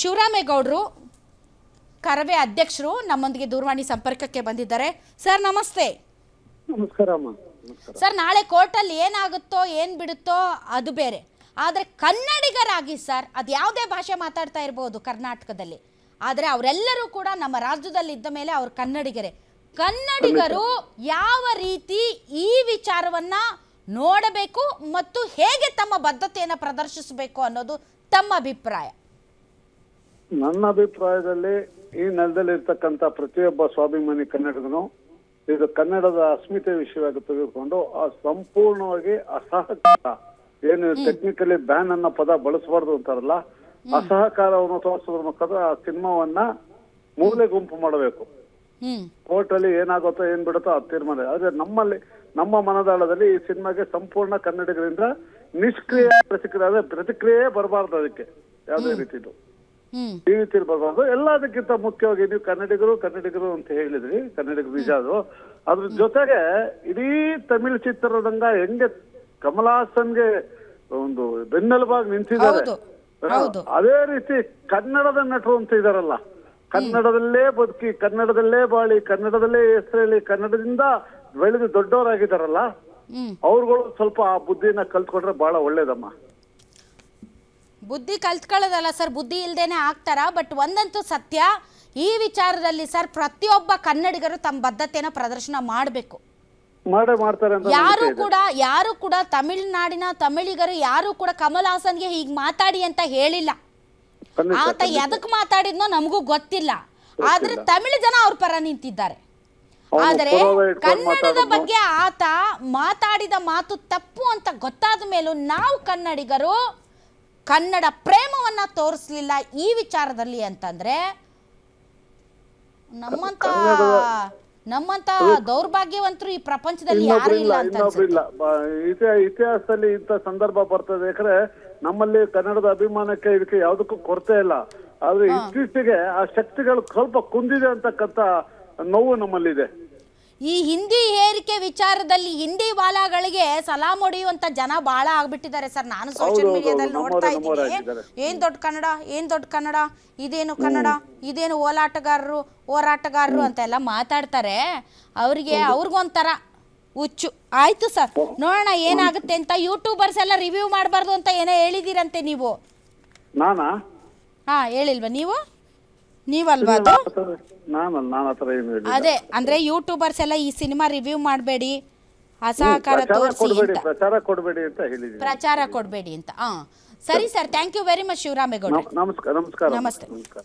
ಶಿವರಾಮೇಗೌಡರು ಕರವೇ ಅಧ್ಯಕ್ಷರು ನಮ್ಮೊಂದಿಗೆ ದೂರವಾಣಿ ಸಂಪರ್ಕಕ್ಕೆ ಬಂದಿದ್ದಾರೆ. ಸರ್ ನಮಸ್ತೆ. ನಮಸ್ಕಾರ ಸರ್ ನಾಳೆ ಕೋರ್ಟಲ್ಲಿ ಏನಾಗುತ್ತೋ ಏನು ಬಿಡುತ್ತೋ ಅದು ಬೇರೆ. ಆದರೆ ಕನ್ನಡಿಗರಾಗಿ ಸರ್ ಅದು ಯಾವುದೇ ಭಾಷೆ ಮಾತಾಡ್ತಾ ಇರ್ಬೋದು ಕರ್ನಾಟಕದಲ್ಲಿ. ಆದರೆ ಅವರೆಲ್ಲರೂ ಕೂಡ ನಮ್ಮ ರಾಜ್ಯದಲ್ಲಿ ಇದ್ದ ಮೇಲೆ ಅವರು ಕನ್ನಡಿಗರೇ. ಕನ್ನಡಿಗರು ಯಾವ ರೀತಿ ಈ ವಿಚಾರವನ್ನ ನೋಡಬೇಕು ಮತ್ತು ಹೇಗೆ ತಮ್ಮ ಬದ್ಧತೆಯನ್ನು ಪ್ರದರ್ಶಿಸಬೇಕು ಅನ್ನೋದು ತಮ್ಮ ಅಭಿಪ್ರಾಯ. ನನ್ನ ಅಭಿಪ್ರಾಯದಲ್ಲಿ ಈ ನೆಲದಲ್ಲಿ ಇರ್ತಕ್ಕಂಥ ಪ್ರತಿಯೊಬ್ಬ ಸ್ವಾಭಿಮಾನಿ ಕನ್ನಡಿಗನು ಇದು ಕನ್ನಡದ ಅಸ್ಮಿತೆ ವಿಷಯವಾಗಿ ತೆಗೆದುಕೊಂಡು ಆ ಸಂಪೂರ್ಣವಾಗಿ ಅಸಹಕಾರ ಏನು ಟೆಕ್ನಿಕಲಿ ಬ್ಯಾನ್ ಅನ್ನೋ ಪದ ಬಳಸಬಾರ್ದು ಅಂತಾರಲ್ಲ ಅಸಹಕಾರವನ್ನು ತೋರಿಸೋದ್ರ ಮುಖಾಂತರ ಆ ಸಿನಿಮಾವನ್ನ ಮೂಲೆ ಗುಂಪು ಮಾಡಬೇಕು. ಕೋರ್ಟ್ ಅಲ್ಲಿ ಏನಾಗುತ್ತೋ ಏನ್ ಬಿಡುತ್ತೋ ಆ ತೀರ್ಮಾನ. ಆದ್ರೆ ನಮ್ಮಲ್ಲಿ ನಮ್ಮ ಮನದಾಳದಲ್ಲಿ ಈ ಸಿನಿಮಾಗೆ ಸಂಪೂರ್ಣ ಕನ್ನಡಿಗರಿಂದ ನಿಷ್ಕ್ರಿಯ ಪ್ರತಿಕ್ರಿಯೆ ಪ್ರತಿಕ್ರಿಯೆ ಬರಬಾರ್ದು ಅದಕ್ಕೆ. ಯಾವುದೇ ರೀತಿದು. ಹ್ಮ್. ಈ ರೀತಿ ಬರಬಾರ್ದು ಎಲ್ಲದಕ್ಕಿಂತ ಮುಖ್ಯವಾಗಿ ನೀವು ಕನ್ನಡಿಗರು ಕನ್ನಡಿಗರು ಅಂತ ಹೇಳಿದ್ರಿ ಕನ್ನಡಿಗ ಬೀಜ ಅದು ಅದ್ರ ಜೊತೆಗೆ ಇಡೀ ತಮಿಳ್ ಚಿತ್ರರಂಗ ಹೆಂಗೆ ಕಮಲಾಸನ್ಗೆ ಒಂದು ಬೆನ್ನೆಲುಬಾಗಿ ನಿಂತಿದ್ದಾರೆ. ಅದೇ ರೀತಿ ಕನ್ನಡದ ನಟರು ಅಂತ ಇದಾರಲ್ಲ. ಕನ್ನಡದಲ್ಲೇ ಬದುಕಿ ಕನ್ನಡದಲ್ಲೇ ಬಾಳಿ ಕನ್ನಡದಲ್ಲೇ ಹೆಸರೇಳಿ ಕನ್ನಡದಿಂದ ಬೆಳೆದು ದೊಡ್ಡವರಾಗಿದ್ದಾರಲ್ಲ. ಅವ್ರುಗಳು ಸ್ವಲ್ಪ ಆ ಬುದ್ಧಿನ ಕಲ್ತ್ಕೊಂಡ್ರೆ ಬಹಳ ಒಳ್ಳೇದಮ್ಮ. ಬುದ್ಧಿ ಕಲ್ತ್ಕೊಳ್ಳೋದಲ್ಲ ಸರ್ ಬುದ್ಧಿ ಇಲ್ಲದೇನೆ ಆಗ್ತಾರ? ಬಟ್ ಒಂದಂತೂ ಸತ್ಯ ಈ ವಿಚಾರದಲ್ಲಿ ಸರ್ ಪ್ರತಿಯೊಬ್ಬ ಕನ್ನಡಿಗರು ತಮ್ಮ ಬದ್ಧತೆನ ಪ್ರದರ್ಶನ ಮಾಡಬೇಕು. ಯಾರು ಕೂಡ ಯಾರು ಕೂಡ ತಮಿಳುನಾಡಿನ ತಮಿಳಿಗರು ಯಾರು ಕೂಡ ಕಮಲ್ ಹಾಸನ್ಗೆ ಹೀಗೆ ಮಾತಾಡಿ ಅಂತ ಹೇಳಿಲ್ಲ. ಆತ ಎದಕ್ಕೆ ಎದಕ್ ಮಾತಾಡಿದ್ನೋ ನಮಗೂ ಗೊತ್ತಿಲ್ಲ. ಆದ್ರೆ ತಮಿಳು ಜನ ಅವ್ರ ಪರ ನಿಂತಿದ್ದಾರೆ. ಆದರೆ ಕನ್ನಡದ ಬಗ್ಗೆ ಆತ ಮಾತಾಡಿದ ಮಾತು ತಪ್ಪು ಅಂತ ಗೊತ್ತಾದ ಮೇಲೂ ನಾವು ಕನ್ನಡಿಗರು ಕನ್ನಡ ಪ್ರೇಮವನ್ನ ತೋರಿಸಲಿಲ್ಲ ಈ ವಿಚಾರದಲ್ಲಿ ಅಂತಂದ್ರೆ ನಮ್ಮಂತ ನಮ್ಮಂತ ದೌರ್ಭಾಗ್ಯವಂತರು ಈ ಪ್ರಪಂಚದಲ್ಲಿ ಯಾರು ಇಲ್ಲ ಅಂತ ಇತಿಹಾಸದಲ್ಲಿ ಇಂಥ ಸಂದರ್ಭ ಬರ್ತದೆ. ಯಾಕಂದ್ರೆ ನಮ್ಮಲ್ಲಿ ಕನ್ನಡದ ಅಭಿಮಾನಕ್ಕೆ ಇದಕ್ಕೆ ಯಾವುದಕ್ಕೂ ಕೊರತೆ ಇಲ್ಲ. ಆದ್ರೆ ಇತ್ತೀಚೆಗೆ ಆ ಶಕ್ತಿಗಳು ಸ್ವಲ್ಪ ಕುಂದಿದೆ ಅಂತಕ್ಕಂತ ನೋವು ನಮ್ಮಲ್ಲಿದೆ. ಈ ಹಿಂದಿ ಹೇರಿಕೆ ವಿಚಾರದಲ್ಲಿ ಹಿಂದಿ ವಾಲಾಗಳಿಗೆ ಸಲಾಂ ಹೊಡೆಯುವಂತ ಜನ ಬಹಳ ಆಗ್ಬಿಟ್ಟಿದ್ದಾರೆ ಸರ್. ನಾನು ಸೋಷಿಯಲ್ ಮೀಡಿಯಾದಲ್ಲಿ ನೋಡ್ತಾ ಇದ್ದೀನಿ. ಏನ್ ದೊಡ್ಡ ಕನ್ನಡ ಏನ್ ದೊಡ್ಡ ಕನ್ನಡ ಇದೇನು ಕನ್ನಡ ಇದೇನು ಓಲಾಟಗಾರರು ಹೋರಾಟಗಾರರು ಅಂತೆಲ್ಲ ಮಾತಾಡ್ತಾರೆ. ಅವ್ರಿಗೆ ಅವ್ರಿಗೊಂಥರ ಹುಚ್ಚು. ಆಯ್ತು ಸರ್. ನೋಡೋಣ ಏನಾಗುತ್ತೆ ಅಂತ ಯೂಟ್ಯೂಬರ್ಸ್ ಎಲ್ಲ ರಿವ್ಯೂ ಮಾಡಬಾರ್ದು ಅಂತ ಏನೋ ಹೇಳಿದಿರಂತೆ ನೀವು? ಹಾ ಹೇಳಿಲ್ವಾ ನೀವು? ನೀವಲ್ವಾ ಅದು? ನಾನಲ್ಲ ನಾನು ಏನು ಅದೇ ಅಂದ್ರೆ ಯೂಟ್ಯೂಬರ್ಸ್ ಎಲ್ಲ ಈ ಸಿನಿಮಾ ರಿವ್ಯೂ ಮಾಡಬೇಡಿ ಅಸಹಕಾರ ಪ್ರಚಾರ ತೋರಿಸಿ ಕೊಡಬೇಡಿ ಅಂತ. ಪ್ರಚಾರ ಕೊಡಬೇಡಿ ಅಂತ ಹೇಳಿದ್ದೀನಿ ಪ್ರಚಾರ ಕೊಡಬೇಡಿ ಅಂತ. ಹಾ ಸರಿ sir thank you very much Shivaramegowda ನಮಸ್ಕಾರ ನಮಸ್ಕಾರ. ನಮಸ್ತೆ. ನಮಸ್ಕಾರ.